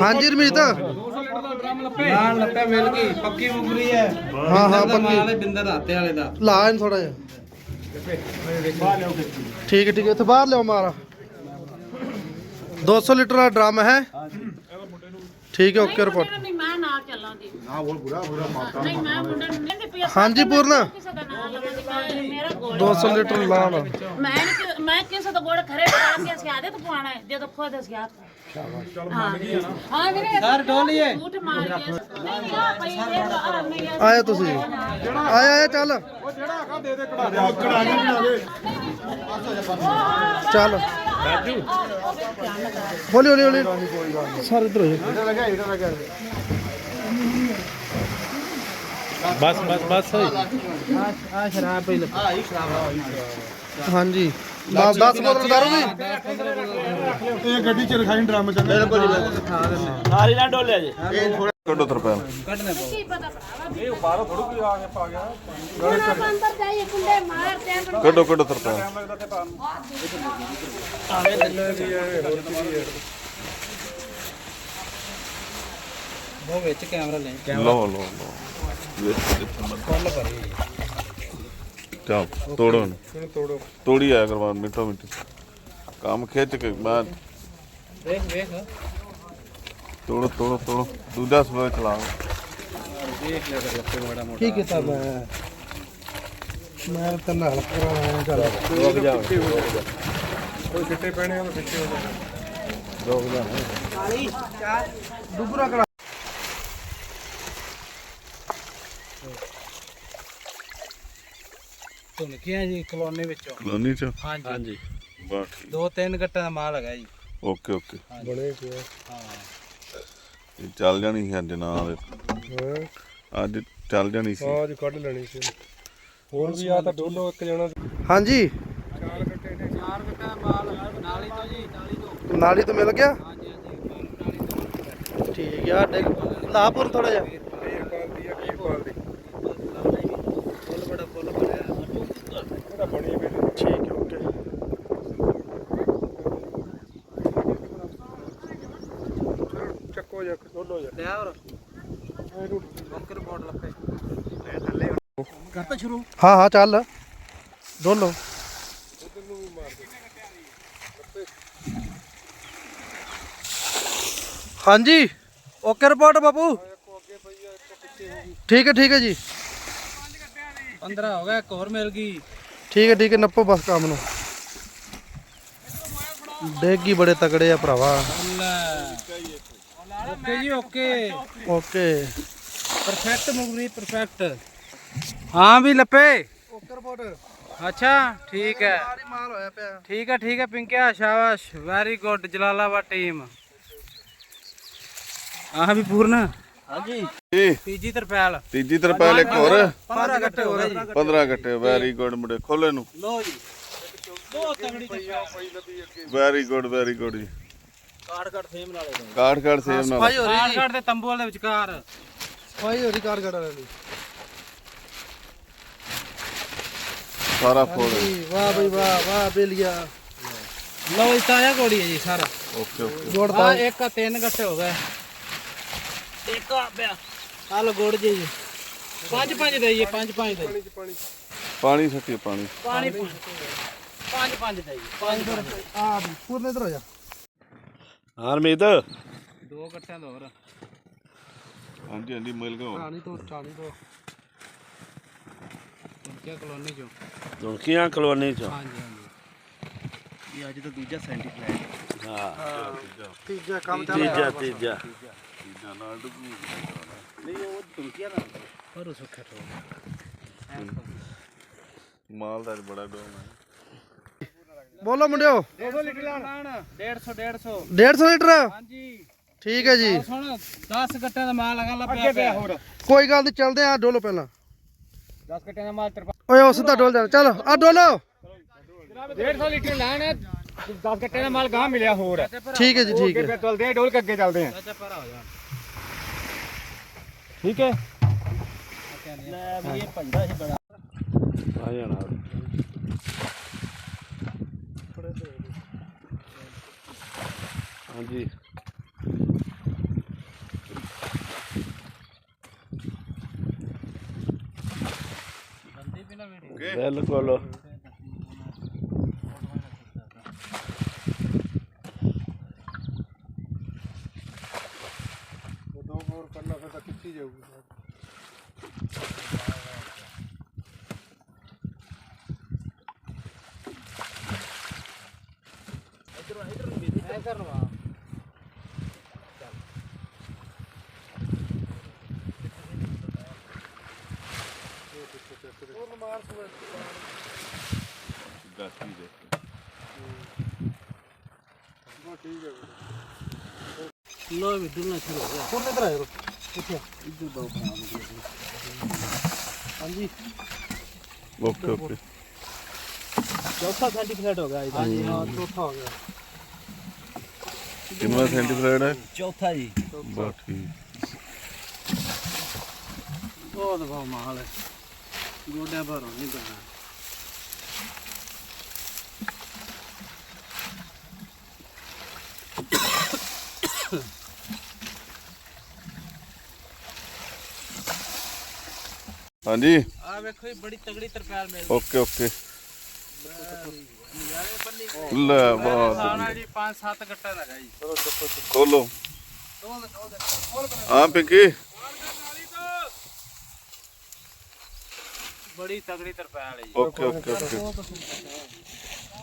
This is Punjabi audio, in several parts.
ਹਾਂਜੀ ਰਮੀਤ ਨਾਲ ਲੱਪੇ ਮਿਲ ਗਈ ਪੱਕੀ ਬੁਗਰੀ ਹੈ। ਹਾਂ ਹਾਂ ਦਾ ਮਾਲ ਹੈ ਪੱਕੀ ਬਿੰਦਰ ਰਾਤੇ ਵਾਲੇ ਦਾ। ਲਾ ਇਹਨੂੰ ਥੋੜਾ ਜਿਹਾ। ਠੀਕ ਹੈ ਠੀਕ ਹੈ ਇੱਥੇ ਬਾਹਰ ਲਿਓ ਮਾਰਾ। 200 ਲੀਟਰ ਦਾ ਡਰਮ ਹੈ। ਠੀਕ ਹੈ ਓਕੇ ਰਿਪੋਰਟ ਨਹੀਂ ਮੈਂ ਨਾਲ ਚੱਲਾਂਗੀ। ਨਾ ਬੋਲ ਬੁਰਾ ਬੁਰਾ ਮਾਤਾ ਨਹੀਂ ਮੈਂ ਮੁੰਡੇ ਨੂੰ ਨਹੀਂ ਪਿਆ ਹਾਂਜੀ ਪੂਰਨ। ਕਿਸੇ ਦਾ ਨਾਮ ਲਵਾਂਗੀ? ਮੇਰਾ ਗੋਲ 200 ਲੀਟਰ ਲਾਣ ਮੈਂ ਮੈਂ ਕਿਸੇ ਦਾ ਗੋਲ ਖਰੇ ਕਰਾ ਕੇ ਅਸੀਂ ਆਦੇ ਤੋਂ ਪਵਾਣਾ ਹੈ ਜਦੋਂ ਖੁਦ ਅਸੀਂ ਆਪ ਹਾਂ ਹਾਂ ਵੀਰੇ ਸਰ ਡੋਲੀਏ ਝੂਠ ਮਾਰ ਕੇ ਨਹੀਂ ਆ ਪਈ ਇਹ ਆ ਨਹੀਂ ਆ ਆਇਆ ਤੁਸੀਂ। ਆਇਆ ਆਇਆ ਚੱਲ। ਚੱਲ। ਹੌਲੀ ਹੌਲੀ ਹੌਲੀ। ਸਾਰੇ ਇਧਰ ਹੋ ਜਾ। ਬਸ ਬਸ ਬਸ। ਆ ਸ਼ਰਾਬ ਪਈ ਲੱਪੇ ਹਾਂਜੀ। 10 ਬੋਤਲ ਦਾਰੂ ਦੀ ਸਾਰੀ ਨਾ ਡੋਲਿਆ ਜੀ। ਕੱਢੋ ਤਰਪਾਲ ਕੀ ਪਤਾ ਭਰਾਵਾ? ਇਹ ਬਾਹਰੋਂ ਥੋੜੀ ਕੋਈ ਆ ਕੇ ਪਾ ਗਿਆ। ਅੰਦਰ ਜਾਈਏ ਕੁੰਡੇ ਮਾਰਦੇ ਆਂ ਕੱਢੋ ਕੱਢੋ ਤਰਪਾਲ ਉਹ ਵਿੱਚ ਕੈਮਰਾ ਲੈ। ਲਓ ਲਓ ਲਓ। ਫੁੱਲ ਭਰੀ। ਚੱਲ ਤੋੜੋ ਇਹਨੂੰ ਤੋੜੋ ਤੋੜੀ। ਆਇਆ ਕਰਵਾ ਮਿੰਟੋ ਮਿੰਟ। ਕੰਮ ਖਿੱਚ ਕੇ ਮੈਂ ਵੇਖ ਵੇਖ ਤੋੜੋ ਤੋੜੋ ਤੋੜੋ। ਦੂਜਾ ਸਵੇਰ ਚਲਾਓ ਵੇਖ ਲਿਆ ਕਰ ਲੱਪੇ ਬੜਾ ਮੋਟਾ। ਕੀ ਕੀਤਾ ਮੈਂ ਮੈਂ ਤਾਂ ਨਾਲ ਕਰਾਉਣਾ ਚੱਲ। ਰੁਕ ਜਾ ਡੁਬਰਾ ਕਰਾ ਧੁਨਕੀਆਂ ਜੀ। ਕਲੋਨੀ ਵਿੱਚੋਂ। ਕਲੋਨੀ ਚ? ਹਾਂਜੀ। ਹਾਂਜੀ। ਠੀਕ ਦੋ ਤਿੰਨ ਗੱਟਾਂ ਦਾ ਮਾਲ ਹੈਗਾ ਜੀ। Okay okay. ਬਣੇ ਪਿਆ ਹਾਂ ਇਹ ਚੱਲ ਜਾਣੀ ਸੀ ਅੱਜ ਨਾ ਆਵੇ ਅੱਜ ਚੱਲ ਜਾਣੀ ਸੀ। ਅੱਜ ਕੱਢ ਲੈਣੀ ਸੀ। ਹੋਰ ਵੀ ਆ ਤਾਂ ਡੋਲੋ ਇੱਕ ਜਣਾ ਹਾਂਜੀ। ਚਾਰ ਗੱਟਾਂ ਦਾ ਮਾਲ ਨਾਲੀ ਤੋਂ ਜੀ ਨਾਲੀ ਤੋਂ। ਨਾਲੀ ਤੋਂ ਮਿਲ ਗਿਆ? ਹਾਂਜੀ ਹਾਂਜੀ ਠੀਕ ਆ ਡਿੱਗ ਲਾਪੁਰ ਥੋੜਾ ਜਿਹਾ। ਫੁੱਲ ਬੜਾ ਫੁੱਲ ਭਰਿਆ ਠੀਕ ਹੈ ਓਕੇ ਹਾਂ ਹਾਂ ਚੱਲ। ਡੋਲੋ। ਹਾਂਜੀ। ਓਕੇ ਰਿਪੋਰਟ ਬਾਪੂ। ਠੀਕ ਹੈ ਠੀਕ ਹੈ ਜੀ। 15 ਹੋ ਗਿਆ ਇੱਕ ਹੋਰ ਮਿਲ ਗਈ। ਠੀਕ ਹੈ ਠੀਕ ਹੈ ਨੱਪੋ ਬਸ ਕੰਮ ਨੂੰ। ਡੇਗੀ ਬੜੇ ਤਕੜੇ ਆ ਭਰਾਵਾ। ਓਕੇ ਜੀ ਓਕੇ। ਓਕੇ। ਪਰਫੈਕਟ ਮੁਗਰੀ ਪਰਫੈਕਟ ਹਾਂ ਵੀ ਲੱਪੇ? ਓਕੇ ਰਿਪੋਰਟ ਅੱਛਾ ਠੀਕ ਹੈ। ਸਾਰੀ ਮਾਲ ਹੋਇਆ ਪਿਆ। ਠੀਕ ਹੈ ਠੀਕ ਹੈ ਪਿੰਕਿਆ ਸ਼ਾਬਾਸ਼। ਵੈਰੀ ਗੁੱਡ ਜਲਾਲਾਬਾਦ ਟੀਮ ਆਹ ਵੀ ਪੂਰਨ। ਹਾਂਜੀ। ਤੀਜੀ ਤਰਪੈਲ ਤੀਜੀ ਤਰਪਾਲ ਇੱਕ ਹੋਰ। 15 ਗੱਟੇ ਹੋ ਗਏ ਜੀ। 15 ਘੱਟੇ ਵੈਰੀ ਗੁੱਡ ਮੁੰਡੇ ਖੋਲੇ ਨੂੰ ਲੋ ਜੀ। ਦੋ ਤਗੜੀ ਤਰਪੈਲ ਵੈਰੀ ਗੁੱਡ ਵੈਰੀ ਗੁੱਡ ਜੀ। ਕਾੜ ਫੇਮ ਨਾਲੇ ਕਾਠ ਕਾਠ ਸੇਵ ਨਾਲ। ਭਾਈ ਹੋ ਰਹੀ ਕਾੜ ਦੇ ਤੰਬੂ ਵਾਲੇ ਵਿਚਕਾਰ। ਭਾਈ ਹੋ ਰਹੀ ਕਾਰ ਗੜਾ ਵਾਲੀ ਸਾਰਾ ਫੋੜ ਜੀ, ਵਾਹ ਬਈ ਵਾਹ ਵਾਹ ਬੇਲੀਆ। ਲੋ ਇਸ ਤਾਇਆ ਕੋੜੀ ਹੈ ਜੀ ਸਾਰਾ। Okay okay. ਜੋੜਦਾ। ਇੱਕ ਆ ਤਿੰਨ ਗੱਟੇ ਹੋ ਗਏ। ਇੱਕ ਆ ਪਿਆ। ਆ ਲੋ ਗੁੜ ਜੀ। ਪੰਜ ਪੰਜ ਦੇਈਏ ਪੰਜ ਪੰਜ ਦੇ। ਪਾਣੀ ਸੱਟੀ ਪਾਣੀ। ਪਾਣੀ ਪੰਜ ਪੰਜ ਦੇਈਏ ਪੰਜ ਆ ਪੂਰਨ ਇਧਰ ਹੋ ਜਾ। ਹਾਂ ਰਮੀਤ ਦੋ ਗੱਟਿਆਂ ਦਾ ਹੋਰ। ਹਾਂਜੀ ਹਾਂਜੀ ਮਿਲ ਗਿਆ ਟਾਣੀ ਤੋਂ ਟਾਣੀ ਤੋਂ। ਕੀ ਕਲੋਨੀ ਚੋਂ। ਦੁਨਕੀਆਂ ਕਲੋਨੀ ਚ? ਹਾਂਜੀ ਹਾਂਜੀ। ਹਾਂ। ਤੀਜਾ। ਕੰਮ ਤੀਜਾ ਤੀਜਾ। ਪਰ ਸੁੱਖਾ ਠੋ ਮਾਲ ਦਾ ਬੜਾ ਡੋਮ ਹੈ। ਬੋਲੋ ਮੁੰਡਿਓ। 200 ਲੀਟਰ ਲਾਣ 150 150 150 ਲੀਟਰ? ਹਾਂਜੀ। ਠੀਕ ਹੈ ਜੀ। ਸੁਣ 10 ਗੱਟਿਆਂ ਦਾ ਮਾਲ ਲਗਾ ਲੱਪਿਆ ਪਿਆ ਹੋਰ। ਕੋਈ ਗੱਲ ਨਹੀਂ ਚੱਲਦੇ ਆ ਡੋਲੋ ਪਹਿਲਾਂ। 10 ਗੱਟਿਆਂ ਦਾ ਮਾਲ ਤਰਪਾ ਓਏ ਉਹ ਸਿੱਧਾ ਡੋਲ ਜਾ ਚਲ ਆ ਡੋਲੋ। 150 ਲੀਟਰ ਲਾਣ 10 ਗੱਟਿਆਂ ਦਾ ਮਾਲ ਗਾਂ ਮਿਲਿਆ ਹੋਰ। ਠੀਕ ਹੈ ਜੀ ਠੀਕ ਹੈ। ਚਲਦੇ ਆ ਡੋਲ ਕੇ ਅੱਗੇ ਚੱਲਦੇ ਆ ਠੀਕ ਹੈ। ਲੈ ਵੀ ਇਹ ਪੰਡਾ ਸੀ ਬੜਾ। ਆ ਜਾਣਾ। ਹਾਂਜੀ। ਬਿਲਕੁਲ। ਗਾਤੀ ਦੇ ਲੋ ਵੀ ਡੁੱਲਣਾ ਸ਼ੁਰੂ ਹੋ ਗਿਆ ਹੁਣ ਇਧਰ ਆਇਓ ਇੱਧਰ ਦੋ ਬਣਾ ਹਾਂਜੀ ਓਕੇ ਓਕੇ ਚੌਥਾ ਸੈਂਟੀਫਾਈਡ ਹੋ ਗਿਆ ਇਹਦਾ ਹਾਂਜੀ ਹਾਂ ਚੌਥਾ ਹੋ ਗਿਆ ਕਿੰਨਾ ਸੈਂਟੀਫਾਈਡ ਹੈ ਚੌਥਾ ਜੀ। ਬਹੁਤ ਠੀਕ ਉਹ ਦਫਾ ਮਾਲ ਹੈ। ਗੋਡਿਆਂ ਭਰੋਂ ਨਹੀਂ ਪੈਣਾ ਹਾਂਜੀ। ਆ ਵੇਖੋ ਇਹ ਬੜੀ ਤਗੜੀ ਤਰਪਾਲ ਮਿਲ ਓਕੇ ਓਕੇ। ਲੈ ਬਹੁਤ ਖਾਣਾ ਜੀ। 5-7 ਗੱਟਾ ਦਾ ਹੈਗਾ ਜੀ। ਖੋਲੋ। ਹਾਂ ਪਿੰਕੀ। ਬੜੀ ਤਗੜੀ ਤਰਪਾਲ ਹੈ ਜੀ। Okay okay okay.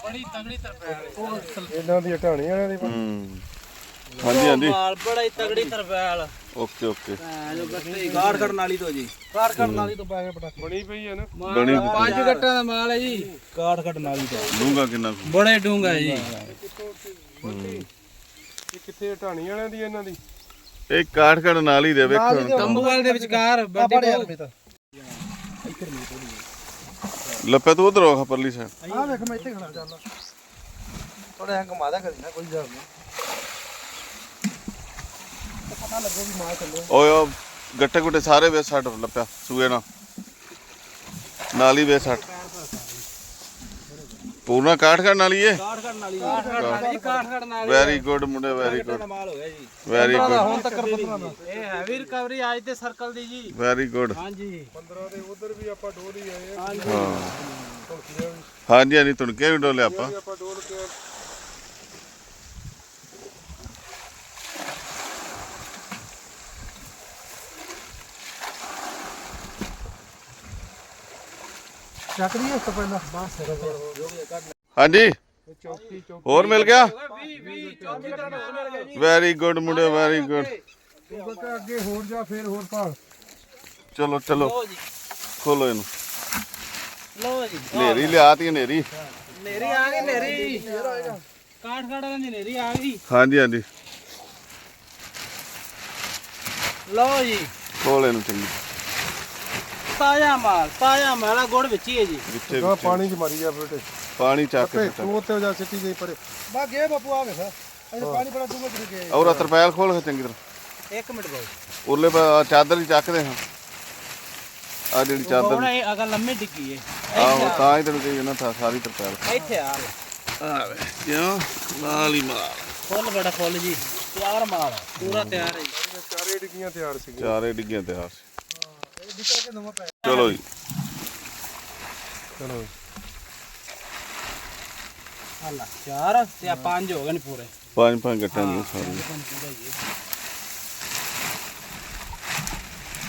ਬੜੀ ਤਗੜੀ ਤਰਪਾਲ ਹੈ। ਇਹਨਾਂ ਦੀ ਹਟਾਣੀ ਵਾਲਿਆਂ ਦੀ ਹੂੰ। ਹਾਂਜੀ ਹਾਂਜੀ। ਮਾਲ ਬੜਾ ਹੀ ਤਗੜੀ ਤਰਪਾਲ। Okay okay. ਜੋ ਗੱਟੇ ਗਾੜ ਕਰਨ ਵਾਲੀ ਤੋਂ ਜੀ। ਗਾੜ ਕਰਨ ਵਾਲੀ ਤੋਂ ਪੈ ਗਿਆ ਪਟਾ ਬਣੀ ਪਈ ਹੈ ਨਾ। ਬਣੀ ਪੰਜ ਗੱਟਾਂ ਦਾ ਮਾਲ ਹੈ ਜੀ। ਗਾੜ ਕੱਢਣ ਵਾਲੀ ਤੋਂ। ਡੂੰਗਾ ਕਿੰਨਾ? ਬੜੇ ਡੂੰਗਾ ਜੀ। ਇਹ ਕਿੱਥੇ ਹਟਾਣੀ ਵਾਲਿਆਂ ਦੀ ਇਹਨਾਂ ਦੀ? ਇਹ ਕਾਠ ਕੜ ਨਾਲ ਹੀ ਦੇ ਵੇਖੋ ਕੰਬੂਵਾਲ ਦੇ ਵਿਚਕਾਰ ਬਹੁਤ ਲੱਪੇ ਤੂੰ ਉਧਰ ਆ ਪਰਲੀ ਸਾਈਡ ਆਹ ਵੇਖ ਮੈਂ ਇੱਥੇ ਖੜਾ ਚੱਲ ਥੋੜਾ ਜਿਹਾ ਘੁਮਾ ਦਿਆ ਕਰੀ ਨਾ ਕੋਈ ਗੱਲ ਨਹੀਂ। ਪਤਾ ਲੱਗੋ ਵੀ ਮਾਰ ਚੱਲੇ। ਓਏ ਓ ਗੱਟੇ ਗੁੱਟੇ ਸਾਰੇ ਵੇ ਛੱਡ ਲੱਪਿਆ ਸੂਏ ਨਾਲ। ਨਾਲ ਹੀ ਵੇ ਛੱਡ ਪੂਰਾ ਕਾਠ ਕੜ ਨਾਲ ਹੀ ਇਹ ਗਾੜ ਕੱਢਣ ਵਾਲੀ ਗਾੜ ਕੱਢਣ ਵਾਲੀ ਗਾੜ ਕੱਢਣ ਵਾਲੀ ਵੈਰੀ ਗੁੱਡ ਮੁੰਡੇ ਵੈਰੀ ਗੁੱਡ ਮਾਲ ਹੋ ਗਿਆ ਜੀ। ਵੈਰੀ ਗੁੱਡ ਹੁਣ ਤੱਕ 15 ਦਾ। ਇਹ ਹੈਵੀ ਰਿਕਵਰੀ ਅੱਜ ਦੇ ਸਰਕਲ ਦੀ ਜੀ। ਵੈਰੀ ਗੁੱਡ ਹਾਂਜੀ। 15 ਦੇ ਉਧਰ ਵੀ ਆਪਾਂ ਡੋਲ ਹੀ ਆਏ ਆ। ਹਾਂਜੀ। ਹਾਂਜੀ ਹਾਂਜੀ ਤੁਣਕੇ ਵੀ ਡੋਲੇ ਆਪਾਂ। ਵੀ ਆਪਾਂ ਡੋਲ ਕੇ ਚੱਕ ਲਈ ਇਸ ਤੋਂ ਪਹਿਲਾਂ ਬਸ ਹਾਂਜੀ। ਹੋਰ ਮਿਲ ਗਿਆ? 20 20 ਚੌਥੀ ਤਰ੍ਹਾਂ ਹੋ ਮਿਲ ਗਿਆ ਜੀ ਵੈਰੀ ਗੁੱਡ ਮੁੰਡੇ ਵੈਰੀ ਗੁੱਡ ਤੂੰ ਕਿ ਅੱਗੇ ਹੋਰ ਜਾ ਫੇਰ ਹੋਰ ਭਾਲ ਚਲੋ ਚਲੋ। ਖੋਲੋ ਇਹਨੂੰ। ਲੋ ਜੀ ਨੇਰੀ ਲਿਆਤੀ ਨੇਰੀ। ਨੇਰੀ ਆ ਗਈ ਨੇਰੀ। ਕਾਠ ਕਾਠ ਦੀ ਨੇਰੀ ਆ ਗਈ। ਹਾਂਜੀ ਹਾਂਜੀ। ਲੋ ਜੀ। ਖੋਲ ਇਹਨੂੰ ਚੰਗੀ। ਤਾਜ਼ਾ ਮਾਲ ਤਾਜ਼ਾ ਮਾਲ ਆ ਗੁੜ ਵਿੱਚ ਹੀ ਹੈ ਜੀ। ਵਿੱਚੇ ਗਾ ਪਾਣੀ ਚ ਮਰੀ ਜਾ ਬੇਟੇ ਪਾਣੀ ਚੱਕ ਕੇ ਤੇ ਸੁੱਟਾ ਤੂੰ ਉੱਤੇ ਜਾ ਸਿੱਟੀ ਗਈ ਪਰੇ। ਬਾ ਗੇ ਬਾਪੂ ਆ ਵੇਖ। ਅਜੇ ਪਾਣੀ ਬੜਾ ਡੂੰਘਾ ਚਲੇ ਗਿਆ ਔਰ ਤਰਪੈਲ ਖੋਲ ਕੇ ਚੰਗੀ ਤਰ੍ਹਾਂ। ਇੱਕ ਮਿੰਟ ਬਾਬੂ ਉਰਲੇ ਪਾ ਚਾਦਰ ਹੀ ਚੱਕਦੇ ਹਾਂ। ਆ ਜਿਹੜੀ ਚਾਦਰ ਹੁਣ ਇਹ ਅਗਰ ਲੰਮੀ ਡਿੱਗੀ ਹੈ ਆਹੋ ਤਾਂ ਹੀ ਤੈਨੂੰ ਕਹੀ ਨਾ ਥਾ ਸਾਰੀ ਤਰਪੈਲ। ਇੱਥੇ ਆ। ਆ ਵੇ ਕਿਉਂ? ਨਾਲ ਹੀ ਮਾਲ। ਫੁੱਲ ਬੜਾ ਫੁੱਲ ਜੀ। ਤਿਆਰ ਮਾਲ ਆ, ਪੂਰਾ ਤਿਆਰ ਹੈ ਜੀ। ਚਾਰੇ ਡਿੱਗੀਆਂ ਤਿਆਰ ਸੀ ਚਾਰੇ ਡਿੱਗੀਆਂ ਤੇ ਆਸ ਚਲੋ ਜੀ। ਚਲੋ ਹਾਲਾ ਚਾਰ ਤੇ ਆ ਪੰਜ ਹੋ ਗਏ ਨੇ ਪੂਰੇ। ਪੰਜ ਪੰਜ ਗੱਟਾਂ ਦੀਆਂ ਸਾਰੀਆਂ।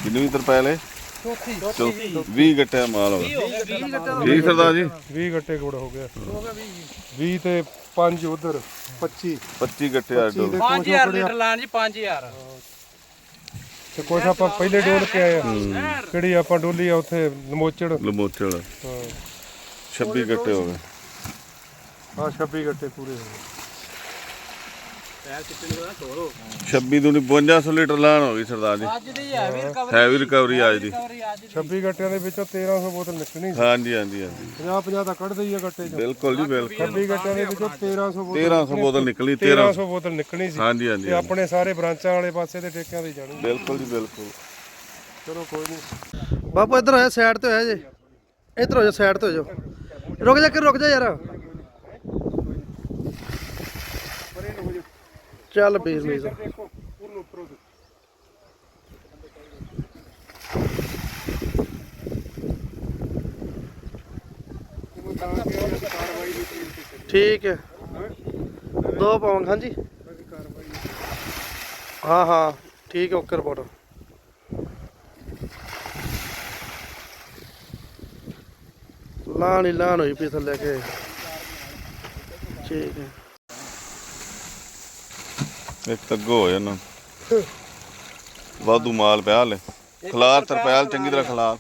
ਕਿੰਨੀ ਵੀ ਤਰਪੈਲ ਹੈ? ਚੌਥੀ। 20 ਗੱਟੇ ਦਾ ਮਾਲ ਹੋ ਗਿਆ ਹੋ ਗਏ 20 ਗੱਟਾ ਠੀਕ ਸਰਦਾਰ ਜੀ? 20 ਗੱਟੇ ਗੁੜ ਹੋ ਗਿਆ 20 ਤੇ 5 ਉਧਰ 25 25 ਗੱਟੇ ਆ ਡੋਲ 5000 ਲੀਟਰ ਲਾਣ ਜੀ 5000 ਤੇ ਕੁਛ ਆਪਾਂ ਪਹਿਲੇ ਡੋਲ ਕੇ ਆਏ ਆ। ਕਿਹੜੀ ਆਪਾਂ ਡੋਲੀ ਆ ਉੱਥੇ ਨਮੋਚੜ। ਲਮੋਚੜ ਹਾਂ। 26 ਗੱਟੇ ਹੋ ਗਏ। ਹਾਂ 26 ਗੱਟੇ ਪੂਰੇ ਹੋ ਗਏ। 26 ਦੂਣੀ 5200 ਲੀਟਰ ਲਾਣ ਹੋ ਗਈ ਸਰਦਾਰ ਜੀ। ਅੱਜ ਦੀ ਹੈਵੀ ਰਿਕਵਰੀ ਹੈਵੀ ਰਿਕਵਰੀ ਅੱਜ ਦੀ ਰਿਕਵਰੀ ਅੱਜ ਦੀ। 26 ਗੱਟਿਆਂ ਦੇ ਵਿੱਚੋਂ 1300 ਬੋਤਲ ਨਿਕਲਣੀ ਸੀ। ਹਾਂਜੀ ਹਾਂਜੀ ਹਾਂਜੀ। 50 50 ਤਾਂ ਕੱਢਦੇ ਹੀ ਆ ਗੱਟੇ ਚੋਂ। ਬਿਲਕੁਲ ਜੀ ਬਿਲਕੁਲ। 26 ਗੱਟਿਆਂ ਦੇ ਵਿੱਚੋਂ 1300 ਬੋਤਲ 1300 ਬੋਤਲ ਨਿਕਲੀ 1300 1300 ਬੋਤਲ ਨਿਕਲਣੀ ਸੀ। ਹਾਂਜੀ ਹਾਂਜੀ ਤੇ ਆਪਣੇ ਸਾਰੇ ਬ੍ਰਾਂਚਾਂ ਵਾਲੇ ਪਾਸੇ ਤੇ ਟੇਕਿਆਂ ਦੇ ਜਾਣੀ। ਬਿਲਕੁਲ ਜੀ ਬਿਲਕੁਲ। ਚਲੋ ਕੋਈ ਨਹੀਂ। ਬਾਪੂ ਇੱਧਰ ਹੋਇਆ ਸਾਈਡ ਤੇ ਹੋਇਆ ਜੇ ਇੱਧਰ ਹੋ ਜਾ ਸਾਈਡ ਤੇ ਹੋ ਜਾ। ਰੁਕ ਜਾ ਕਿ ਰੁਕ ਜਾ ਯਾਰ। ਚੱਲ ਦੇਖੋ ਉਹਨੂੰ ਉੱਪਰੋਂ ਦੀ। ਠੀਕ ਹੈ। ਦੋ ਪਾਵਾਂਗੇ ਹਾਂਜੀ। ਹਾਂ ਹਾਂ। ਠੀਕ ਹੈ ਓਕੇ ਰਿਪੋਰਟ। ਲਾਣ ਹੀ ਲਾਣ ਹੋਈ ਥੱਲੇ ਕੇ। ਠੀਕ ਹੈ। ਇੱਕ ਤੱਗੋ ਹੋ ਜਾਣਾ। ਵਾਧੂ ਮਾਲ ਪਿਆ ਲੈ ਖਲਾਰ ਤਰਪੈਲ ਚੰਗੀ ਤਰ੍ਹਾਂ ਖਲਾਰ।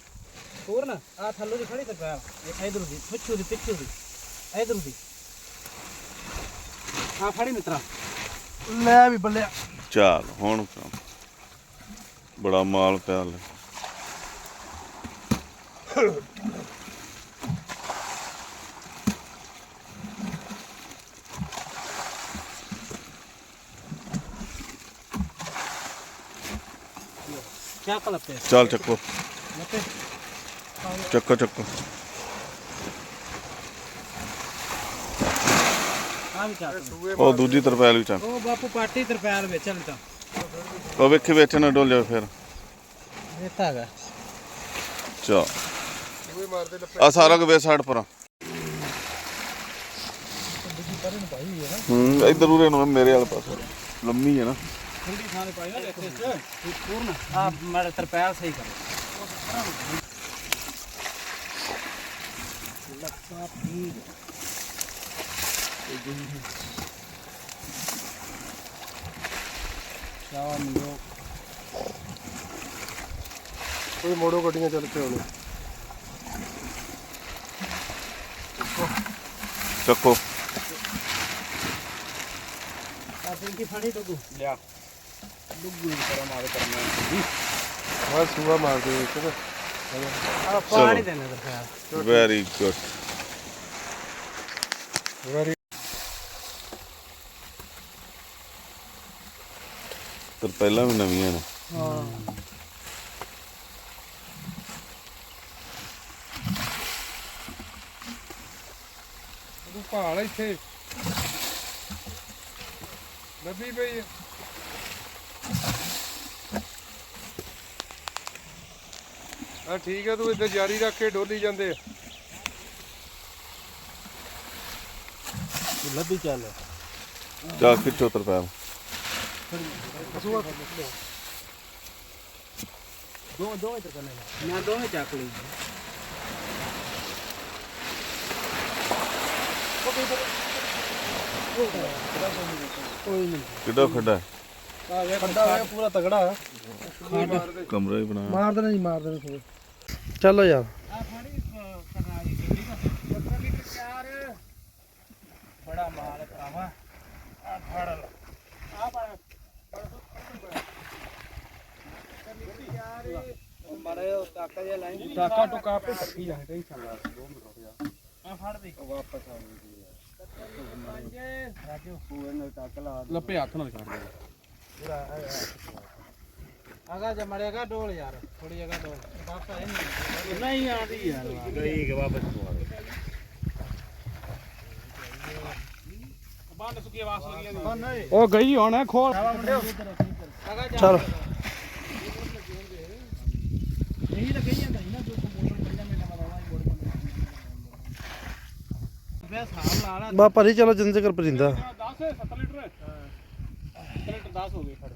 ਹੋਰ ਨਾ ਆ ਥੱਲੋਂ ਦੀ ਖੜੀ ਤੇ ਪੈਰ ਇਹ ਇਧਰ ਦੀ ਪਿੱਛੂ ਦੀ ਪਿੱਛੂ ਦੀ। ਇਧਰ ਦੀ। ਆ ਫੜੀ ਮਿੱਤਰਾ। ਲੈ ਵੀ ਬੱਲਿਆ ਚੱਲ ਹੁਣ ਬੜਾ ਮਾਲ ਪਿਆ ਲੈ ਕਿਆ ਕਲਪੇ ਚੱਲ ਚੱਕੋ। ਲੱਪੇ ਚੱਕੋ ਚੱਕੋ। ਆ ਵੀ ਚੱਕ ਉਹ ਦੂਜੀ ਤਰਪੈਲ ਵੀ ਚੱਕ ਉਹ ਬਾਪੂ ਪਾਟੀ ਤਰਪੈਲ ਵੇਚਣ ਤਾਂ। ਉਹ ਵੇਖੀ ਵਿੱਚ ਨਾ ਡੋਲ ਜਾ ਫਿਰ। ਦਿੱਤਾ ਹੈਗਾ ਚਾ ਆ ਸਾਰਾ ਕੁ ਵੇ ਸਾਈਡ ਪਰ। ਹੂੰ ਇਧਰ ਉਰੇ ਨੂੰ ਮੇਰੇ ਵਾਲੇ ਪਾਸੇ। ਲੰਮੀ ਹੈ ਨਾ। ਠੰਡੀ ਥਾਂ ਤੇ ਪਾਈ ਨਾ ਇੱਥੇ ਪੂਰਨ ਆ ਮਾੜਾ ਤਰਪੈਲ ਸਹੀ ਕਰ। ਚਾਵਾ ਮੰਗੋ ਕੋਈ ਮੋੜੋ ਗੱਡੀਆਂ ਚੱਲ ਕੇ ਆਉਣੇ। ਚੱਕੋ। ਆ ਪਿੰਕੀ ਫੜੀ ਟੁੱਗੂ ਲਿਆ। ਡੁੱਗੂ ਕਰਾ ਮਾਰ ਕਰਨਾ ਬਸ ਸੂਆ ਮਾਰ ਦੇ ਚਲੋ ਆ ਪਾਣੀ ਦੇਣਾ ਤਰਪੈਲ ਵੈਰੀ ਗੁੱਡ ਵੈਰੀ ਤਰਪੈਲਾਂ ਵੀ ਨਵੀਆਂ ਨੇ। ਹਾਂ। ਤੂੰ ਭਾਲ ਇੱਥੇ। ਲੱਭੀ ਪਈ ਹੈ ਆ ਠੀਕ ਹੈ ਤੂੰ ਇੱਥੇ ਜਾਰੀ ਰੱਖ ਕੇ ਡੋਲੀ ਜਾਂਦੇ ਆ। ਲੱਭੀ ਚੱਲ। ਚੱਲ ਖਿੱਚੋ ਤਰਪੈਲ ਦੋ ਦੋ ਇੱਧਰ ਕਰਨੇ ਮੈਂ ਦੋਵੇਂ ਚੱਕ ਲਈ। ਕੋਈ ਨਹੀਂ। ਕਿੱਡਾ ਖੱਡਾ ਆ ਵੇਖ ਵੱਡਾ ਹੋਇਆ ਪੂਰਾ ਤਗੜਾ ਕਮਰਾ ਹੀ ਬਣਾ। ਮਾਰ ਦੇਣਾ ਜੀ ਮਾਰ ਦੇਣਾ ਥੋੜੇ ਚਲੋ ਯਾਰ। ਬੜਾ ਮਾਲ ਹੈ ਭਰਾਵਾ। ਆ ਫੜ ਲ। ਆ ਪੜ ਮਾਰੇ ਟਾਕਾ ਜਿਹਾ ਲਾਈਨ ਟਾਕਾ ਟੁਕਾ ਆਪੇ ਟੱਕੀ ਜਾਏ ਟੈਨਸ਼ਨ ਲਾ 2 ਮਿੰਟ ਰੁਕ ਜਾ। ਆ ਫੜ ਦੇ। ਵਾਪਸ ਆ ਗਈ ਰਾਜੂ। ਪੂਰੇ ਨਾਲ ਟੱਕ ਲਾ ਲੱਪੇ ਹੱਥ ਨਾਲ ਕਰ ਦੇ। ਆਗਾ ਡੋਲ ਯਾਰ ਥੋੜੀ ਜਗ੍ਹਾ ਡੋਲ। ਵਾਪਸ ਆਏ ਨਹੀਂ ਨਹੀਂ ਆਦੀ ਯਾਰ। ਗਈ ਕਿ ਵਾਪਸ ਬੰਦ ਸੁਕੀ ਆਵਾਜ਼ ਲੱਗੀ ਉਹ ਗਈ ਹੁਣ ਖੋਲ। ਆਗਾ ਜਾ। ਚਲ। ਇਹੀ ਤਾਂ ਕਹੀ ਜਾਂਦਾ ਸੀ ਨਾ ਜੋ ਕੰਪਿਊਟਰ ਪੰਜਾਂ ਮਿੰਟਾਂ ਬਾਅਦ ਆਵਾਜ਼ ਬੋੜ ਬੰਦ ਮੈਂ ਸਾਹ ਲਾ ਲਾ। ਬਾ ਭਰੀ ਚਲੋ ਜਿੰਦੇ ਕਰ ਪਰਿੰਦਾ। 10 7 ਲੀਟਰ। 7 ਲੀਟਰ 10 ਹੋ ਗਏ ਫੜ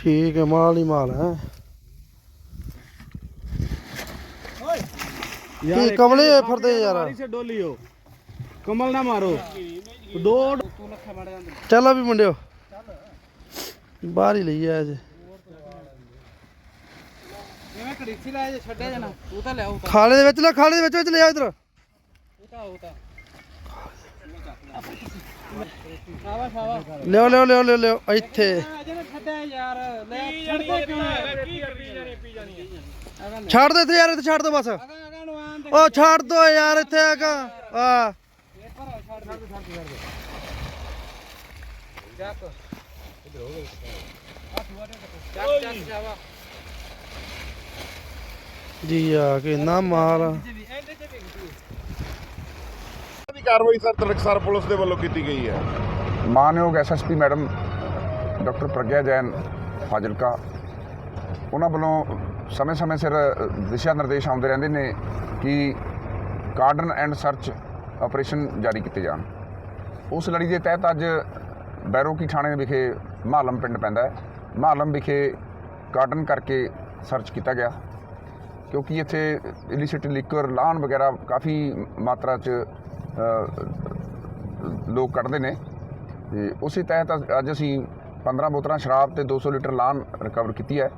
ਠੀਕ ਹੈ ਮਾਲ ਹੀ ਮਾਲ ਹੈ। ਯਾਰ ਕੀ ਕਮਲੇ ਫਿਰਦੇ ਯਾਰ? ਸੇ ਡੋਲੀਓ ਕਮਲ ਨਾ ਮਾਰੋ। ਦੋ ਚੱਲ ਆ ਵੀ ਮੁੰਡਿਓ। ਬਾਹਰ ਹੀ ਲਈ ਆਇਆ ਜੇ ਐਵੇਂ ਕੜੀਸੀ ਲਾਇਆ ਛੱਡਿਆ ਜਣਾ ਤੂੰ ਤਾਂ ਲੈ ਆਉ ਖਾਲੇ ਦੇ ਵਿੱਚ ਲੈ ਖਾਲੇ ਦੇ ਵਿੱਚ ਵਿੱਚ ਲੈ ਇਧਰ। ਉਹ ਤਾਂ। ਸ਼ਾਬਾਸ਼ ਸ਼ਾਬਾਸ਼ ਲਿਓ ਲਿਓ ਲਿਓ ਲਿਓ ਲਿਓ, ਇੱਥੇ। ਲੈ ਛੱਡਦੇ ਕਿਉਂ ਛੱਡ ਦੇ ਯਾਰ, ਇੱਥੇ ਛੱਡ ਦੋ ਬਸ। ਉਹ ਛੱਡ ਦੋ ਯਾਰ, ਇੱਥੇ ਆਗਾ ਆ। ਜੀ, ਆ ਕੇ ਨਾ ਮਾਰ ਕਾਰਵਾਈ ਸਰ ਤਲਕਸਰ ਪੁਲਿਸ ਦੇ ਵੱਲੋਂ ਕੀਤੀ ਗਈ ਹੈ? ਮਾਨਯੋਗ SSP madam doctor Pragya Jain Fazilka, ਉਹਨਾਂ ਵੱਲੋਂ ਸਮੇਂ-ਸਮੇਂ ਸਿਰ ਦਿਸ਼ਾ ਨਿਰਦੇਸ਼ ਆਉਂਦੇ ਰਹਿੰਦੇ ਨੇ ਕਿ ਕਾਰਡਨ ਐਂਡ ਸਰਚ ਆਪਰੇਸ਼ਨ ਜਾਰੀ ਕੀਤੇ ਜਾਣ। ਉਸ ਲੜੀ ਦੇ ਤਹਿਤ ਅੱਜ ਬੈਰੋਕੀ ਥਾਣੇ ਵਿਖੇ ਮਾਲਮ ਪਿੰਡ ਪੈਂਦਾ ਹੈ। ਮਾਲਮ ਵਿਖੇ ਕਾਰਡਨ ਕਰਕੇ ਸਰਚ ਕੀਤਾ ਗਿਆ, ਕਿਉਂਕਿ ਇੱਥੇ ਇਲਿਸਿਟ ਲਿਕਰ ਲਾਹਣ ਵਗੈਰਾ ਕਾਫੀ ਮਾਤਰਾ 'ਚ ਲੋਕ ਕੱਢਦੇ ਨੇ। ਤੇ ਉਸੇ ਤਹਿਤ ਅੱਜ ਅਸੀਂ 15 ਬੋਤਲਾਂ ਸ਼ਰਾਬ ਤੇ 200 ਲੀਟਰ ਲਾਹਣ ਰਿਕਵਰ ਕੀਤੀ ਹੈ।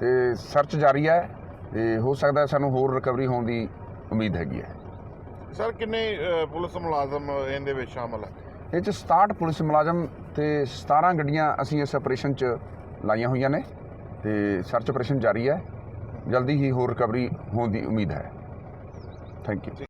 ਤੇ ਸਰਚ ਜਾਰੀ ਹੈ। ਤੇ ਹੋ ਸਕਦਾ ਸਾਨੂੰ ਹੋਰ ਰਿਕਵਰੀ ਹੋਣ ਦੀ ਉਮੀਦ ਹੈਗੀ ਹੈ। ਸਰ ਕਿੰਨੇ ਪੁਲਿਸ ਮੁਲਾਜ਼ਮ ਇਹਦੇ ਵਿੱਚ ਸ਼ਾਮਲ ਹੈ? ਇਹ 'ਚ 67 ਪੁਲਿਸ ਮੁਲਾਜ਼ਮ ਤੇ 17 ਗੱਡੀਆਂ ਅਸੀਂ ਇਸ ਆਪਰੇਸ਼ਨ 'ਚ ਲਾਈਆਂ ਹੋਈਆਂ ਨੇ। ਤੇ ਸਰਚ ਆਪਰੇਸ਼ਨ ਜਾਰੀ ਹੈ। ਜਲਦੀ ਹੀ ਹੋਰ ਰਿਕਵਰੀ ਹੋਣ ਦੀ ਉਮੀਦ ਹੈ। Thank you